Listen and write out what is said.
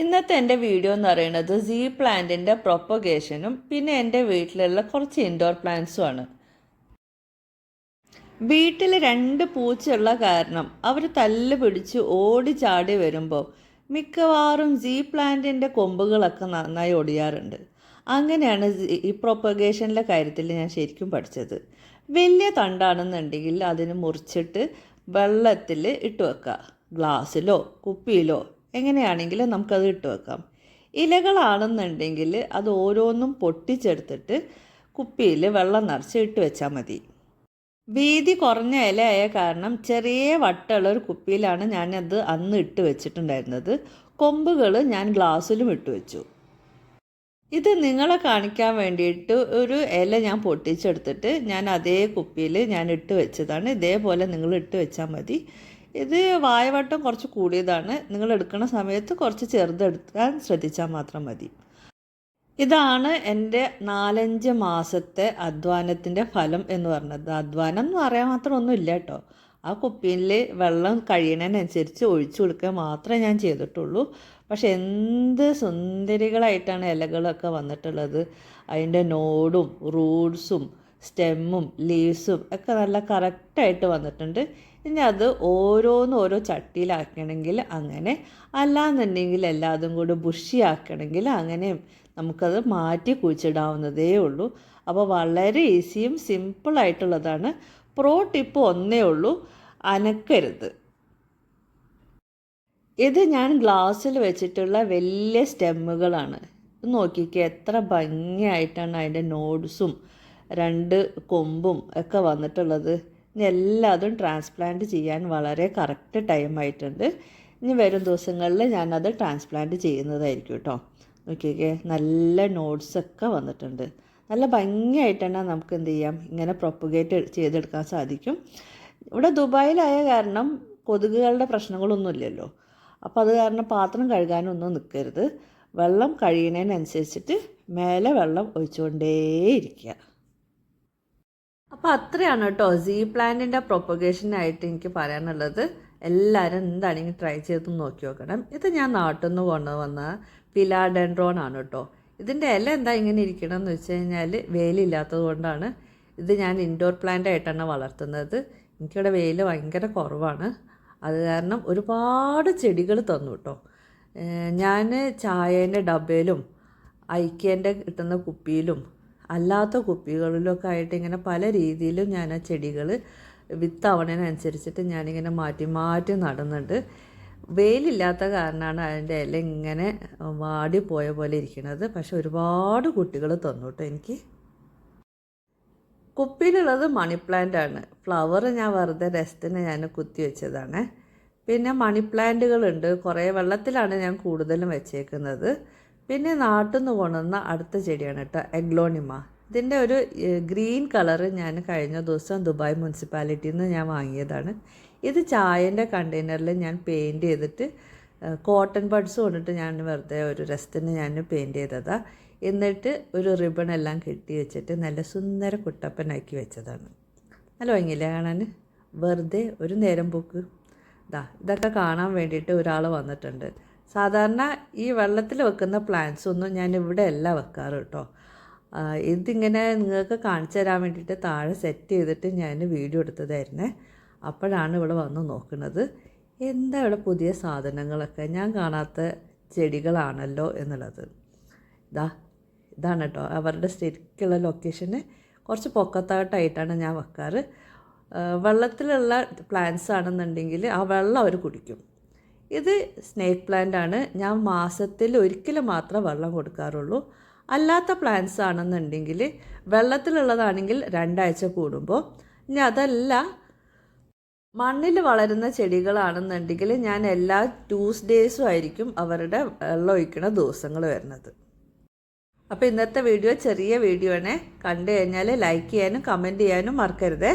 ഇന്നത്തെ എന്റെ വീഡിയോ എന്ന് പറയുന്നത് സീ പ്ലാന്റിന്റെ പ്രൊപ്പഗേഷനും പിന്നെ എന്റെ വീട്ടിലുള്ള കുറച്ച് ഇൻഡോർ പ്ലാന്റ്സുമാണ് വീട്ടിൽ രണ്ട് പൂച്ചയുള്ള കാരണം അവർ തല്ല് പിടിച്ച് ഓടി ചാടി വരുമ്പോൾ മിക്കവാറും സീ പ്ലാന്റിന്റെ കൊമ്പുകളൊക്കെ നന്നായി ഓടിയാറുണ്ട് അങ്ങനെയാണ് ഈ പ്രൊപ്പഗേഷനിലെ കാര്യത്തിൽ ഞാൻ ശരിക്കും പഠിച്ചത്. വലിയ തണ്ടാണെന്നുണ്ടെങ്കിൽ അതിന് മുറിച്ചിട്ട് വെള്ളത്തിൽ ഇട്ട് വെക്കുക. ഗ്ലാസ്സിലോ കുപ്പിയിലോ എങ്ങനെയാണെങ്കിലും നമുക്കത് ഇട്ട് വെക്കാം. ഇലകളാണെന്നുണ്ടെങ്കിൽ അത് ഓരോന്നും പൊട്ടിച്ചെടുത്തിട്ട് കുപ്പിയിൽ വെള്ളം നിറച്ച് ഇട്ട് വെച്ചാൽ മതി. വീതി കുറഞ്ഞ ഇലയായ കാരണം ചെറിയ വട്ടമുള്ള ഒരു കുപ്പിയിലാണ് ഞാനത് അന്ന് ഇട്ട് വെച്ചിട്ടുണ്ടായിരുന്നത്. കൊമ്പുകൾ ഞാൻ ഗ്ലാസ്സിലും ഇട്ട് വെച്ചു. ഇത് നിങ്ങളെ കാണിക്കാൻ വേണ്ടിയിട്ട് ഒരു ഇല ഞാൻ പൊട്ടിച്ചെടുത്തിട്ട് ഞാൻ അതേ കുപ്പിയിൽ ഞാൻ ഇട്ട് വെച്ചതാണ്. ഇതേപോലെ നിങ്ങൾ ഇട്ട് വെച്ചാൽ മതി. ഇത് വായവട്ടം കുറച്ച് കൂടിയതാണ്. നിങ്ങൾ എടുക്കുന്ന സമയത്ത് കുറച്ച് ചെറുതെടുക്കാൻ ശ്രദ്ധിച്ചാൽ മാത്രം മതി. ഇതാണ് എന്റെ നാലഞ്ച് മാസത്തെ അധ്വാനത്തിന്റെ ഫലം എന്ന് പറഞ്ഞത്. അധ്വാനം എന്ന് പറയാൻ മാത്രം ഒന്നുമില്ല കേട്ടോ. ആ കുപ്പിയിൽ വെള്ളം കഴിയണതിനനുസരിച്ച് ഒഴിച്ചു കൊടുക്കുക മാത്രമേ ഞാൻ ചെയ്തിട്ടുള്ളൂ. പക്ഷെ എന്ത് സുന്ദരികളായിട്ടാണ് ഇലകളൊക്കെ വന്നിട്ടുള്ളത്. അതിന്റെ നോഡും റൂട്ട്സും സ്റ്റെമ്മും ലീവ്സും ഒക്കെ നല്ല കറക്റ്റായിട്ട് വന്നിട്ടുണ്ട്. ഇനി അത് ഓരോന്ന് ഓരോ ചട്ടിയിലാക്കണമെങ്കിൽ അങ്ങനെ അല്ലാന്നുണ്ടെങ്കിൽ എല്ലാതും കൂടി ബുഷിയാക്കണമെങ്കിൽ അങ്ങനെ നമുക്കത് മാറ്റി കുഴിച്ചിടാവുന്നതേ ഉള്ളൂ. അപ്പോൾ വളരെ ഈസിയും സിമ്പിളായിട്ടുള്ളതാണ്. പ്രോ ടിപ്പ് ഒന്നേ ഉള്ളൂ അനക്കരുത്. ഇത് ഞാൻ ഗ്ലാസ്സിൽ വെച്ചിട്ടുള്ള വലിയ സ്റ്റെമ്മുകളാണ്. നോക്കിക്കേ എത്ര ഭംഗിയായിട്ടാണ് അതിന്റെ നോഡ്സും രണ്ട് കൊമ്പും ഒക്കെ വന്നിട്ടുള്ളത്. ഇനി എല്ലാതും ട്രാൻസ്പ്ലാന്റ് ചെയ്യാൻ വളരെ കറക്റ്റ് ടൈം ആയിട്ടുണ്ട്. ഇനി വരും ദിവസങ്ങളിൽ ഞാനത് ട്രാൻസ്പ്ലാന്റ് ചെയ്യുന്നതായിരിക്കും കേട്ടോ. നോക്കിയൊക്കെ നല്ല നോട്ട്സ് ഒക്കെ വന്നിട്ടുണ്ട്. നല്ല ഭംഗിയായിട്ടാണ് നമുക്ക് എന്ത് ചെയ്യാം ഇങ്ങനെ പ്രൊപ്പഗേറ്റ് ചെയ്തെടുക്കാൻ സാധിക്കും. ഇവിടെ ദുബായിലായ കാരണം കൊതുകുകളുടെ പ്രശ്നങ്ങളൊന്നുമില്ലല്ലോ അപ്പോൾ അത് കാരണം പാത്രം കഴുകാനൊന്നും നിൽക്കരുത് വെള്ളം കഴിയുന്നതിനനുസരിച്ചിട്ട് മേലെ വെള്ളം ഒഴിച്ചുകൊണ്ടേയിരിക്കുക. അപ്പോൾ അത്രയാണ് കേട്ടോ സീ പ്ലാന്റിന്റെ പ്രൊപ്പഗേഷനായിട്ട് എനിക്ക് പറയാനുള്ളത്. എല്ലാവരും എന്താണെങ്കിൽ ട്രൈ ചെയ്ത് നോക്കി നോക്കണം. ഇത് ഞാൻ നാട്ടിൽ നിന്ന് കൊണ്ടുവന്ന പിലാഡെൻഡ്രോൺ ആണ് കേട്ടോ. ഇതിന്റെ ഇല എന്താ ഇങ്ങനെ ഇരിക്കണമെന്ന് വെച്ച് കഴിഞ്ഞാൽ വെയിലില്ലാത്തത് കൊണ്ടാണ് ഇത് ഞാൻ ഇൻഡോർ പ്ലാന്റ് ആയിട്ടാണ് വളർത്തുന്നത്. എനിക്കിവിടെ വെയിൽ ഭയങ്കര കുറവാണ്. അത് കാരണം ഒരുപാട് ചെടികൾ തന്നു കേട്ടോ. ഞാൻ ചായേന്റെ ഡബയിലും ഐക്യേന്റെ കിട്ടുന്ന കുപ്പിയിലും അല്ലാത്ത കുപ്പികളിലൊക്കെ ആയിട്ട് ഇങ്ങനെ പല രീതിയിലും ഞാൻ ആ ചെടികൾ വിത്താവണതിനനുസരിച്ചിട്ട് ഞാനിങ്ങനെ മാറ്റി മാറ്റി നടുന്നുണ്ട്. വെയിലില്ലാത്ത കാരണമാണ് അതിന്റെ ഇല ഇങ്ങനെ വാടി പോയ പോലെ ഇരിക്കുന്നത് പക്ഷെ ഒരുപാട് കുട്ടികൾ തന്നു കേട്ടോ എനിക്ക്. കുപ്പിയിലുള്ളത് മണി പ്ലാന്റ് ആണ്. ഫ്ലവർ ഞാൻ വെറുതെ രസത്തിന് ഞാൻ കുത്തി വെച്ചതാണ്. പിന്നെ മണി പ്ലാന്റുകളുണ്ട്. കുറേ വെള്ളത്തിലാണ് ഞാൻ കൂടുതലും വെച്ചേക്കുന്നത്. പിന്നെ നാട്ടിൽ നിന്ന് കൊണ്ടുവന്ന അടുത്ത ചെടിയാണ് കേട്ടോ എഗ്ലോണിമ. ഇതിന്റെ ഒരു ഗ്രീൻ കളറ് ഞാൻ കഴിഞ്ഞ ദിവസം ദുബായ് മുനിസിപ്പാലിറ്റിയിൽ നിന്ന് ഞാൻ വാങ്ങിയതാണ്. ഇത് ചായന്റെ കണ്ടെയ്നറിൽ ഞാൻ പെയിന്റ് ചെയ്തിട്ട് കോട്ടൺ ബഡ്സ് കൊണ്ടിട്ട് ഞാൻ വെറുതെ ഒരു രസത്തിന് ഞാൻ പെയിന്റ് ചെയ്തതാണ് എന്നിട്ട് ഒരു റിബൺ എല്ലാം കെട്ടി വെച്ചിട്ട് നല്ല സുന്ദര കുട്ടപ്പനാക്കി വെച്ചതാണ്. നല്ല ഭംഗിയില്ലേ കാണാൻ? വെറുതെ ഒരു നേരം പോക്ക്. ഇതാ ഇതൊക്കെ കാണാൻ വേണ്ടിയിട്ട് ഒരാൾ വന്നിട്ടുണ്ട്. സാധാരണ ഈ വെള്ളത്തിൽ വെക്കുന്ന പ്ലാന്റ്സ് ഒന്നും ഞാൻ ഇവിടെ അല്ല വെക്കാറ് കേട്ടോ ഇതിങ്ങനെ നിങ്ങൾക്ക് കാണിച്ചു തരാൻ വേണ്ടിയിട്ട് താഴെ സെറ്റ് ചെയ്തിട്ട് ഞാൻ വീഡിയോ എടുത്തതായിരുന്നേ. അപ്പോഴാണ് ഇവിടെ വന്ന് നോക്കുന്നത്. എന്താ ഇവിടെ പുതിയ സാധനങ്ങളൊക്കെ? ഞാൻ കാണാത്ത ചെടികളാണല്ലോ എന്നുള്ളത്. ഇതാ ഇതാണ് കേട്ടോ അവരുടെ ശരിക്കുള്ള ലൊക്കേഷന് കുറച്ച് പൊക്കത്തായിട്ടായിട്ടാണ് ഞാൻ വെക്കാറ്. വെള്ളത്തിലുള്ള പ്ലാന്റ്സ് ആണെന്നുണ്ടെങ്കിൽ ആ വെള്ളം അവർ കുടിക്കും. ഇത് സ്നേക്ക് പ്ലാന്റ് ആണ്. ഞാൻ മാസത്തിൽ ഒരിക്കലും മാത്രം വെള്ളം കൊടുക്കാറുള്ളൂ. അല്ലാത്ത പ്ലാന്റ്സ് ആണെന്നുണ്ടെങ്കിൽ വെള്ളത്തിലുള്ളതാണെങ്കിൽ രണ്ടാഴ്ച കൂടുമ്പോൾ ഇനി അതല്ല. മണ്ണിൽ വളരുന്ന ചെടികളാണെന്നുണ്ടെങ്കിൽ ഞാൻ എല്ലാ ട്യൂസ്ഡേയ്സും ആയിരിക്കും അവരുടെ വെള്ളം ഒഴിക്കുന്ന ദിവസങ്ങൾ വരുന്നത്. അപ്പോൾ ഇന്നത്തെ വീഡിയോ ചെറിയ വീഡിയോ ആണ്. കണ്ടു കഴിഞ്ഞാൽ ലൈക്ക് ചെയ്യാനും കമന്റ് ചെയ്യാനും മറക്കരുതേ.